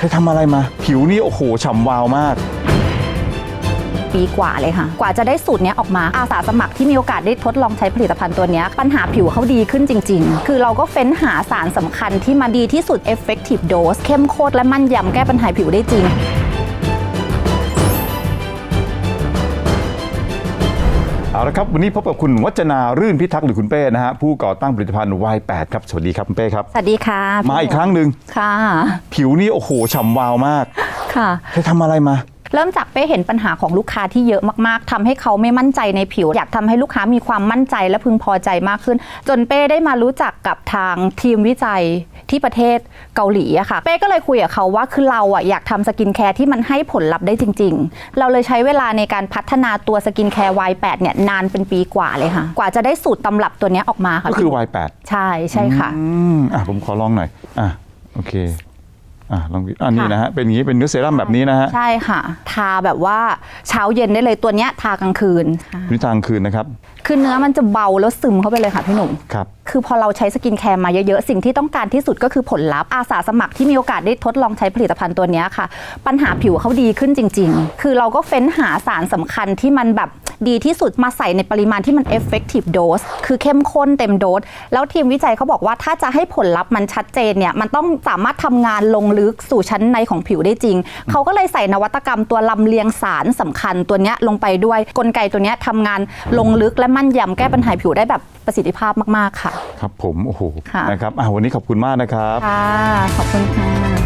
เธอทำอะไรมา ผิวนี่โอ้โหฉ่ำวาวมาก ปีกว่าเลยค่ะ กว่าจะได้สูตรเนี้ยออกมาอาสาสมัครที่มีโอกาสได้ทดลองใช้ผลิตภัณฑ์ตัวเนี้ยปัญหาผิวเขาดีขึ้นจริง ๆ คือเราก็เฟ้นหาสารสำคัญที่มาดีที่สุด effective dose เข้มข้นและมั่นยำแก้ปัญหาผิวได้จริง เอาละครับ วันนี้พบกับคุณวัจนารื่นพิทักษ์หรือคุณเป้นะฮะผู้ก่อตั้งผลิตภัณฑ์ Y8 ครับ สวัสดีครับคุณเป้ครับ สวัสดีค่ะ มาอีกครั้งหนึ่งค่ะ ผิวนี่โอ้โหฉ่ำวาวมากค่ะเธอทำอะไรมาเริ่มจากเป้เห็นปัญหาของลูกค้าที่เยอะมากๆทำให้เขาไม่มั่นใจในผิว อยากทำให้ลูกค้ามีความมั่นใจและพึงพอใจมากขึ้น จนเป้ได้มารู้จักกับทางทีมวิจัย ที่ประเทศเกาหลีอะค่ะ เป้ก็เลยคุยกับเขาว่าคือเราอะอยากทำสกินแคร์ที่มันให้ผลลัพธ์ได้จริง ๆ เราเลยใช้เวลาในการพัฒนาตัวสกินแคร์ Y8 เนี่ยนานเป็นปีกว่าเลยค่ะ กว่าจะได้สูตรตำรับตัวเนี้ยออกมาค่ะก็คือ Y8 ใช่ใช่ค่ะ อืมอะผมขอลองหน่อย อะโอเค อะลองดูอะนี่นะฮะ เป็นอย่างนี้ เป็นเนื้อเซรั่มแบบนี้นะฮะใช่ค่ะ ทาแบบว่าเช้าเย็นได้เลยตัวเนี้ยทากลางคืนวิธีทางคืนนะครับ คือเนื้อมันจะเบาแล้วซึมเข้าไปเลยค่ะพี่หนุ่ม ครับ คือพอเราใช้สกินแคร์มาเยอะๆ สิ่งที่ต้องการที่สุดก็คือผลลัพธ์อาสาสมัครที่มีโอกาสได้ทดลองใช้ผลิตภัณฑ์ตัวนี้ค่ะ ปัญหาผิวเขาดีขึ้นจริง ๆ คือเราก็เฟ้นหาสารสำคัญที่มันแบบดีที่สุดมาใส่ในปริมาณที่มัน effective dose คือเข้มข้นเต็มโดส แล้วทีมวิจัยเขาบอกว่าถ้าจะให้ผลลัพธ์มันชัดเจนเนี่ย มันต้องสามารถทำงานลงลึกสู่ชั้นในของผิวได้จริง เขาก็เลยใส่นวัตกรรมตัวลำเลียงสารสำคัญตัวนี้ลงไปด้วย กลไกตัวนี้ยทำงานลงลึกและมั่นยำแก้ปัญหาผิวได้แบบ ประสิทธิภาพมาก ๆ ค่ะ ครับผม โอ้โห ค่ะ นะครับอะวันนี้ขอบคุณมากนะครับ ค่ะ ขอบคุณค่ะ